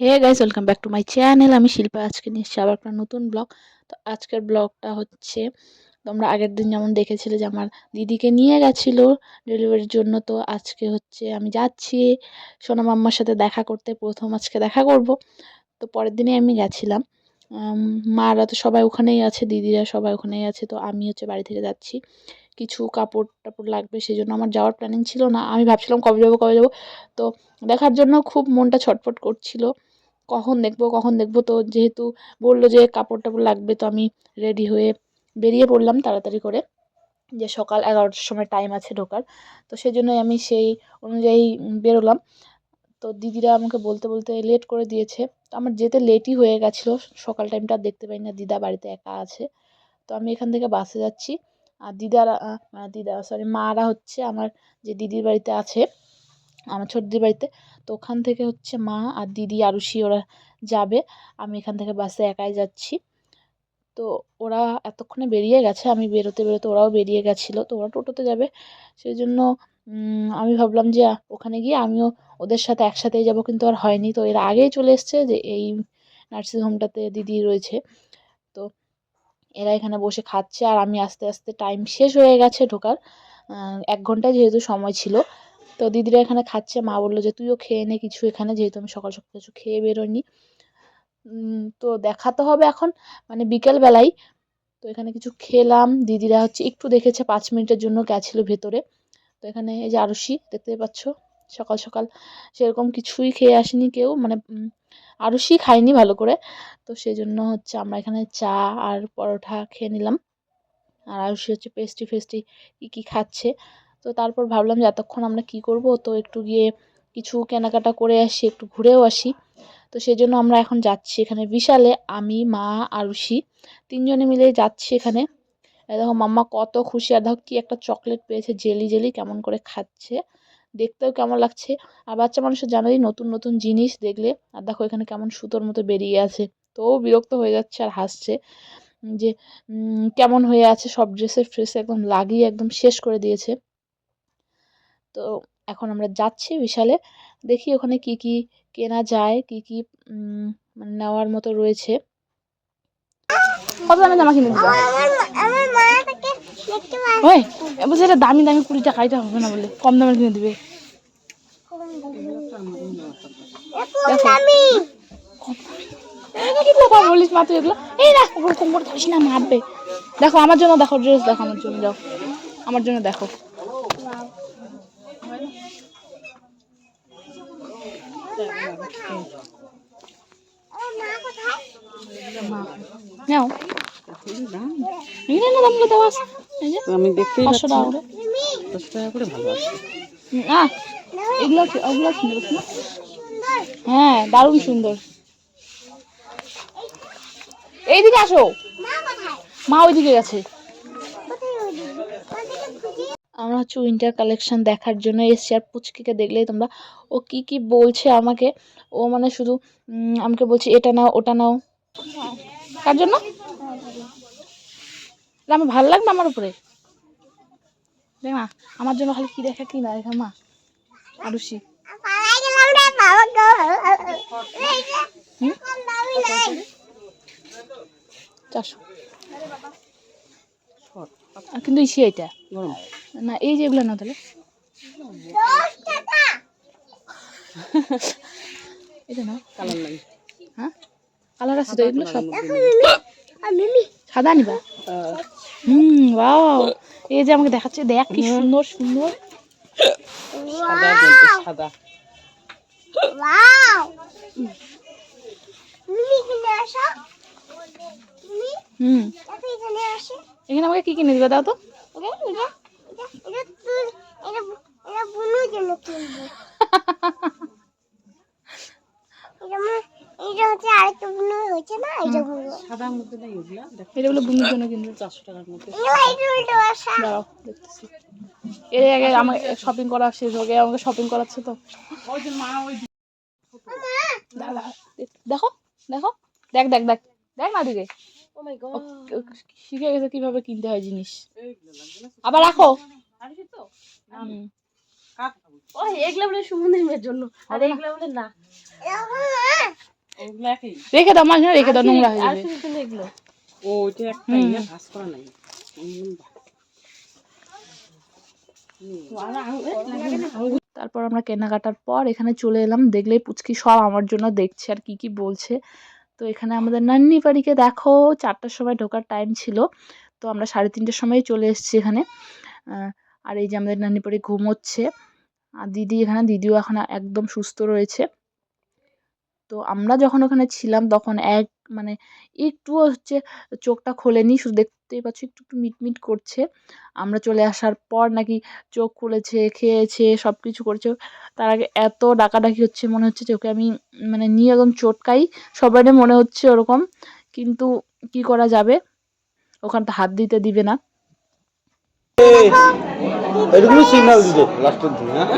Hey guys welcome back to my channel আমি শিল্পা, আজকে নিয়ে এসেছি আবার একটা নতুন ব্লগ তো আজকের ব্লগটা হচ্ছে, তোমরা আগের দিন যেমন দেখেছিলে যে আমার দিদিকে নিয়ে গেছিল ডেলিভারির জন্য, তো আজকে হচ্ছে আমি যাচ্ছি। সোনা মাম্মার সাথে দেখা করতে, প্রথম আজকে দেখা করব। তো পরের দিনে আমি গেছিলাম। মারা তো সবাই ওখানেই আছে, দিদিরা সবাই ওখানেই আছে, তো আমি হচ্ছে বাড়ি থেকে যাচ্ছি। কিছু কাপড় টাপড় লাগবে সেই জন্য আমার যাওয়ার প্ল্যানিং ছিল না। আমি ভাবছিলাম কবে যাব কবে যাব। তো দেখার জন্য খুব মনটা ছটফট করছিল। কখন দেখব কখন দেখব? তো যেহেতু বলল যে কাপড় টাপড় লাগবে তো আমি রেডি হয়ে বেরিয়ে পড়লাম তাড়াতাড়ি করে। যে সকাল এগারোটার সময় টাইম আছে ঢোকার। তো সেই জন্যই আমি সেই অনুযায়ী বেরোলাম। তো দিদিরা আমাকে বলতে বলতে লেট করে দিয়েছে। তো আমার যেতে লেটই হয়ে গেছিল। সকাল টাইমটা দেখতে পাই না দিদা বাড়িতে একা আছে। তো আমি এখান থেকে বাসে যাচ্ছি। আর দিদারা আহ, দিদা সরি মারা হচ্ছে আমার যে দিদির বাড়িতে আছে আমার ছোট দিদির বাড়িতে। তো ওখান থেকে হচ্ছে মা আর দিদি আরুষি ওরা যাবে। আমি এখান থেকে বাসে একাই যাচ্ছি। তো ওরা এতক্ষণে বেরিয়ে গেছে, আমি বেরোতে বেরোতে ওরাও বেরিয়ে গেছিল। তো ওরা টোটোতে যাবে। সেই জন্য আমি ভাবলাম যে ওখানে গিয়ে আমিও ওদের সাথে একসাথেই যাব। কিন্তু আর হয়নি। তো এর আগেই চলে এসছে যে, এই নার্সিং হোমটাতে দিদি রয়েছে। তো এরা এখানে বসে খাচ্ছে। আর আমি আস্তে আস্তে টাইম শেষ হয়ে গেছে ঢোকার। এক ঘণ্টা যেহেতু সময় ছিল তো দিদিরা এখানে খাচ্ছে। মা বলল যে তুইও খেয়ে নে কিছু এখানে যেহেতু আমি সকাল সকাল কিছু খেয়ে বেরোইনি। উম, তো দেখাতে হবে এখন মানে বিকেলবেলায় তো এখানে কিছু খেলাম। দিদিরা হচ্ছে একটু দেখেছে পাঁচ মিনিটের জন্য গেছিল ভেতরে। তো এখানে এই যে আরুষি দেখতে পাচ্ছ? সকাল সকাল সেরকম কিছুই খেয়ে আসেনি কেউ। মানে আরুষি খায়নি ভালো করে। তো সেই জন্য হচ্ছে আমরা এখানে চা আর পরোটা খেয়ে নিলাম। আর আরুষি হচ্ছে পেস্ট্রি ফেস্ট্রি কী কী খাচ্ছে। তো তারপর ভাবলাম যে এতক্ষণ আমরা কী করব? তো একটু গিয়ে কিছু কেনাকাটা করে আসি, একটু ঘুরেও আসি। তো সেই জন্য আমরা এখন যাচ্ছি এখানে বিশালে। আমি, মা, আরুষি তিনজনে মিলে যাচ্ছি এখানে। দেখো, মাম্মা কত খুশি। আর দেখো, কি একটা চকলেট পেয়েছে, জেলি জেলি কেমন করে খাচ্ছে। দেখতেও কেমন লাগছে। আর বাচ্চা মানুষের জানোই, নতুন নতুন জিনিস দেখলে, আর দেখো এখানে কেমন সুতোর মতো বেরিয়ে আছে। তো বিরক্ত হয়ে যাচ্ছে আর হাসছে যে কেমন হয়ে আছে। সব ড্রেসে ফ্রেসে একদম লাগিয়ে একদম শেষ করে দিয়েছে। তো এখন আমরা যাচ্ছি বিশালে। দেখি ওখানে কি কি কেনা যায় কি কি মানে নেওয়ার মতো রয়েছে। কত দামে জামা কিনে দিবা ওই বলছে এটা দামি দামি কুড়ি টাকা এটা হবে না বলে। কম দামে কিনে দিবে। কথা বলিস মা তুই এগুলো। এই না ওগুলো কোমর ধরিস না মারবে। দেখো আমার জন্য দেখো ড্রেস দেখো আমার জন্য যাও। আমার জন্য দেখো আমার মা কোথায় নাও। এই দামগুলো দেওয়া আছে এই যে আমি দেখতেই পাঁচশো টাকা করে। তুমি টাকা করে ভালো আছে। না এগুলো ওগুলো সুন্দর? হ্যাঁ দারুণ সুন্দর। এইদিকে আসো। মা ওইদিকে গেছে। আমরা হচ্ছে উইন্টার কালেকশন দেখার জন্য এসছি। আর পুচকিকে দেখলেই তোমরা, ও কি কি বলছে আমাকে? ও মানে শুধু আমাকে বলছে, এটা নাও, ওটা নাও। কার জন্য? আমার ভালো লাগবে আমার উপরে? দেখ না আমার জন্য খালি কি দেখা, কি না দেখা মা আরুষি চারশো। কিন্তু ইসি এটা। না এই যে এগুলো না তাহলে। এটা না কালার নাই হ্যাঁ? কালার আছে তো এগুলো সব। সাদা নিবা হুম বাও এই যে আমাকে দেখাচ্ছে দেখ কি সুন্দর সুন্দর। সাদা সাদা হুম। এখানে আমাকে কি কিনে দিবা? দাও তো এটা এটা এটা এটা তুই এটা এটা বুনুর জন্য কিনবো এটা মানে এটা হচ্ছে আরেকটা বুনু হয়েছে না? এটা বুনু সাদার মধ্যে নাই ওগুলা এটা বলে বুমির জন্য কিনবে চারশো টাকার মধ্যে। দাঁড়াও দেখতেছি। এর আগে আমাকে শপিং করা শেষ হয়ে গিয়ে আমাকে শপিং করাচ্ছে তো। দাঁড়াও, দেখো দেখো দেখ দেখ দেখ দেখ না দিকে। Oh my God. শিখে গেছে কীভাবে কিনতে হয় জিনিস। আবার রাখো। ও এগুলো বলে সুমনের জন্য। আর এগুলো বলে না। রেখে দাও মা এখানে রেখে দাও নোংরা হয়ে যাবে। ও ওইটা একটা ইয়ে ভাস করা নাই। তারপর আমরা কেনাকাটার পর এখানে চলে এলাম দেখলেই পুচকি সব আমার জন্য দেখছে আর কি কি বলছে। তো এখানে আমাদের নান্নি বাড়িকে দেখো চারটার সময় ঢোকার টাইম ছিল। তো আমরা সাড়ে তিনটের সময় চলে এসেছি এখানে। আর এই যে আমাদের নান্নি বাড়ি ঘুমোচ্ছে। আর দিদি এখানে দিদিও এখন একদম সুস্থ রয়েছে। তো আমরা যখন ওখানে ছিলাম তখন এক মানে একটুও হচ্ছে চোখটা খোলেনি, শুধু দেখতেই পাচ্ছি একটু একটু মিটমিট করছে। আমরা চলে আসার পর নাকি চোখ খুলেছে, খেয়েছে সব কিছু করেছে। তার আগে এত ডাকাডাকি হচ্ছে মনে হচ্ছে যে ওকে আমি মানে নিয়ে একদম চটকাই। সবারই মনে হচ্ছে ওরকম, কিন্তু কি করা যাবে? ওখানে তো হাত দিতে দিবে না। এটুকুনি সিগন্যাল দিত লাস্টের দিন হ্যাঁ?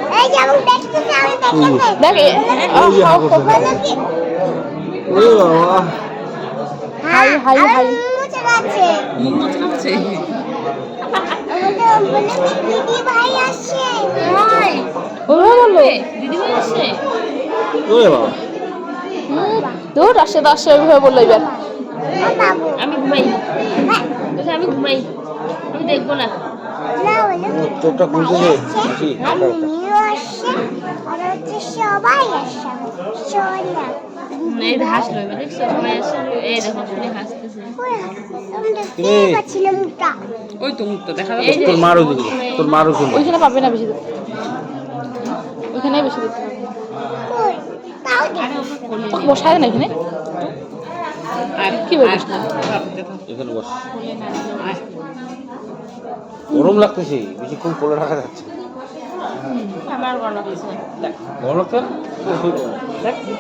হাই হাই হাই। দূর আসে আসে ওইভাবে বলল এবার। আমি ঘুমাই। হ্যাঁ। আমি ঘুমাই। আমি দেখব না। চোখটা আর হচ্ছে সবাই আসছে এই হাসলো এবার দেখছ? সবাই আসছে। এই দেখো শুনে হাসতেছে। ওই তো মুখটা দেখা যাচ্ছে। তোর মারও দিদি তোর মারও শুনে ওইখানে পাবে না বেশি ওইখানেই বেশি দেখতে পাবে কই তাও দেখি। বসায় না এখানে? কি বলিস না? এখানে বস গরম লাগতেছে বেশিক্ষণ কোলে রাখা যাচ্ছে আমার গরম লাগছে গরম লাগছে